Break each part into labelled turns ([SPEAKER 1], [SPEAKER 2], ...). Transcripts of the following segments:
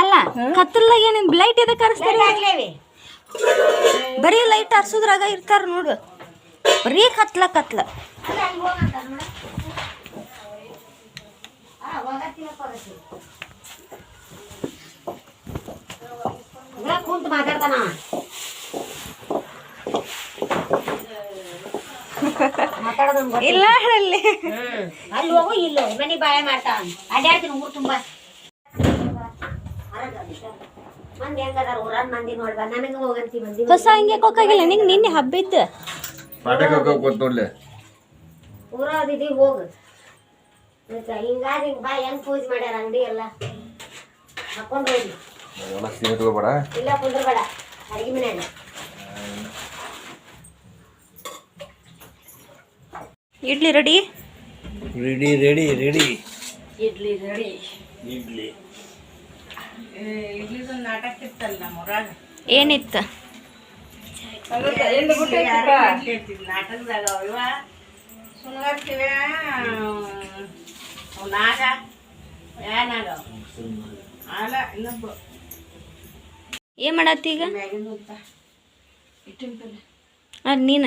[SPEAKER 1] ಅಲ್ಲ ಕತ್ತಲ್ದಾಗ ಏನ್ ಲೈಟ್ ಇದೆ ಕರೆಸ್ತಾರೆ ಬರೀ ಲೈಟ್ ಹರ್ಸುದ್ರಾಗ ಇರ್ತಾರ ನೋಡು. ಬರೀ ಕತ್ಲ ಕತ್ಲ.
[SPEAKER 2] ಕುಂತ ಮಾತಾಡ್ತಾನ.
[SPEAKER 1] ಇಲ್ಲ ಅಲ್ಲಿ
[SPEAKER 2] ಅಲ್ಲಿ ಹೋಗು ಇಲ್ಲ ಮನಿ ಬಾಳೆ ಮಾಡ್ತಾವ ಅಡ್ಯಾಡ್ತೀನಿ ಊರು ತುಂಬಾ. ಮಂದಿ ಹೆಂಗದಾರ? ಊರಾನ್ ಮಂದಿ ನೋಡ್ಬಾ. ನನಗ ಹೋಗಂತಿ ಮಂದಿ
[SPEAKER 1] ಹೊಸ ಹಂಗೆ ಕೊಕ್ಕಾಗಿಲ್ಲ ನಿಂಗೆ ನಿನ್ನೆ ಹಬ್ಬ ಇದ್ದು
[SPEAKER 3] ಪಾಠಕ್ಕೆ ಹೋಗೋಕೆ ಗೊತ್ತು ನೋಡ್ಲೆ.
[SPEAKER 2] ಊರಾದಿದಿ ಹೋಗು. ಮತ್ತೆ ಹಿಂಗಾದ ಹಿಂಗ್ ಬಾ ಹೆಂಗ್ ಪೂಜೆ ಮಾಡ್ಯಾರ ಅಂಗಡಿ ಎಲ್ಲ? ಹಾಕೊಂಡ್ ಹೋಗಿ
[SPEAKER 3] ಎಲ್ಲ ಸೀರೆ ತಗೋಬೇಡ
[SPEAKER 2] ಇಲ್ಲ ಕುಂದ್ರಬೇಡ. ಅಡಿಗೆ ಮನ್ಯಾಗ
[SPEAKER 1] idli ready
[SPEAKER 3] ready ready ready
[SPEAKER 2] idli ready
[SPEAKER 3] idli.
[SPEAKER 1] ಏನಿತ್ತು?
[SPEAKER 4] ನಾಟಕದಾಗ ಇವ ಸುಣ್ಗಾಡ್ತೀವಿ ನಾಗ. ಏನಾಗ ಅಲ್ಲ ಇನ್ನೊಬ್ಬ
[SPEAKER 1] ಏನ್ ಮಾಡತ್ತಿ ಈಗ?
[SPEAKER 4] ಮ್ಯಾಗಿಂದ ಅಂತ
[SPEAKER 1] ಅದ್ ನೀನ?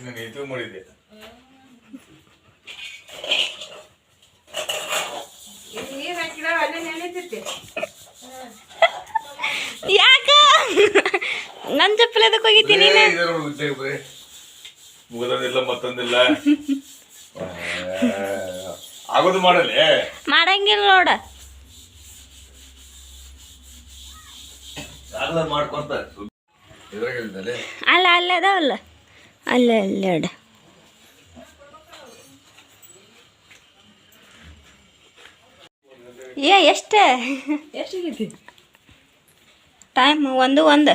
[SPEAKER 3] ನಾನು ಇದು ಮಾಡಿದ್ದೆ
[SPEAKER 4] ನೀರು ಹಾಕಿದ ಅಲ್ಲೇ
[SPEAKER 1] ಯಾಕ? ನನ್ ಚಪ್ಪಲಿ ಅದಕ್ಕೆ ಹೋಗಿದ್ದೀನಿ
[SPEAKER 3] ಮುಗದೊಂದಿಲ್ಲ ಮತ್ತೊಂದಿಲ್ಲ. ಆಗೋದು ಮಾಡಲೆ
[SPEAKER 1] ಮಾಡಂಗಿಲ್ಲ ನೋಡ.
[SPEAKER 3] ಮಾಡ್ಕೊಂತ?
[SPEAKER 1] ಅಲ್ಲ ಅಲ್ಲ ಅದಾವಲ್ಲ ಅಲ್ಲ. ಅಲ್ಲ ಅಡ. ಏ ಎಷ್ಟೇ? ಟೈಮ್ ಒಂದು ಒಂದು.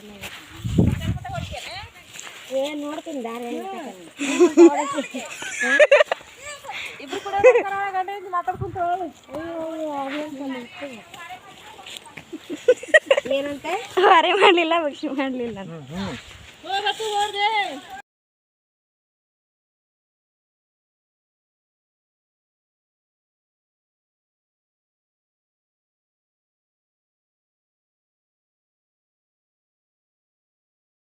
[SPEAKER 2] ಏ ನೋಡ್ತೀನಿ ದಾರಿ ಏನಂತೆ?
[SPEAKER 1] ಅರೆ ಮಾಡಲಿಲ್ಲ ಭಕ್ಷಿ ಮಾಡಲಿಲ್ಲ.